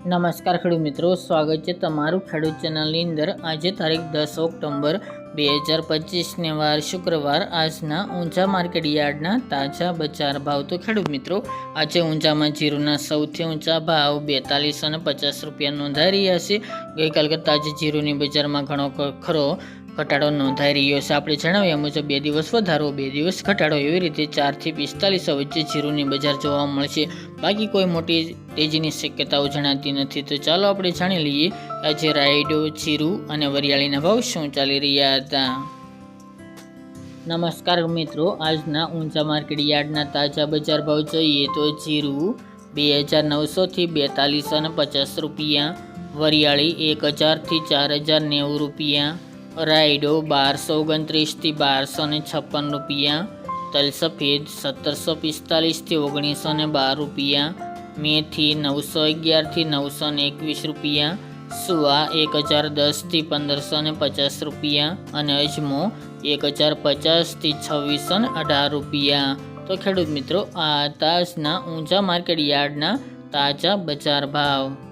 નમસ્કાર ખેડૂત મિત્રો, સ્વાગત છે તમારું ખેડૂત ચેનલની અંદર. આજે તારીખ દસ ઓક્ટોબર બે હજાર પચીસને વાર શુક્રવાર. આજના ઊંચા માર્કેટ યાર્ડના તાજા બજાર ભાવ. તો ખેડૂત મિત્રો, આજે ઊંચામાં જીરુના સૌથી ઊંચા ભાવ બેતાલીસો અને પચાસ રૂપિયા નોંધાઈ રહ્યા છે. ગઈકાલ કરતાં આજે જીરુની બજારમાં ઘણો ખરો ઘટાડો નોંધાઈ રહ્યો છે. આપણે જણાવ્યા મુજબ બે દિવસ વધારો, બે દિવસ ઘટાડો એવી રીતે ચારથી પિસ્તાલીસો વચ્ચે જીરુની બજાર જોવા મળશે. બાકી કોઈ મોટી તેજીની શક્યતાઓ જણાતી નથી. તો ચાલો આપણે જાણી લઈએ આજે રાયડો, જીરુ અને વરિયાળીના ભાવ શું ચાલી રહ્યા હતા. નમસ્કાર મિત્રો, આજના ઊંચા માર્કેટ યાર્ડના તાજા બજાર ભાવ જોઈએ તો જીરુ બે હજાર નવસોથી બેતાલીસો અને પચાસ રૂપિયા, વરિયાળી એક હજારથી ચાર હજાર નેવું રૂપિયા રાયડો બારસો ઓગણત્રીસથી બારસો ને છપ્પન રૂપિયા તલસફેદ સત્તરસો પિસ્તાલીસથી ઓગણીસો ને બાર રૂપિયા, મેથી નવસો અગિયારથી નવસો ને એકવીસ રૂપિયા, સુવા એક હજાર દસથી પંદરસો ને પચાસ રૂપિયા અને અજમો એક હજાર પચાસથી છવ્વીસો ને અઢાર રૂપિયા. તો ખેડૂત મિત્રો, આ તાજના ઊંચા માર્કેટ યાર્ડના તાજા બજાર ભાવ.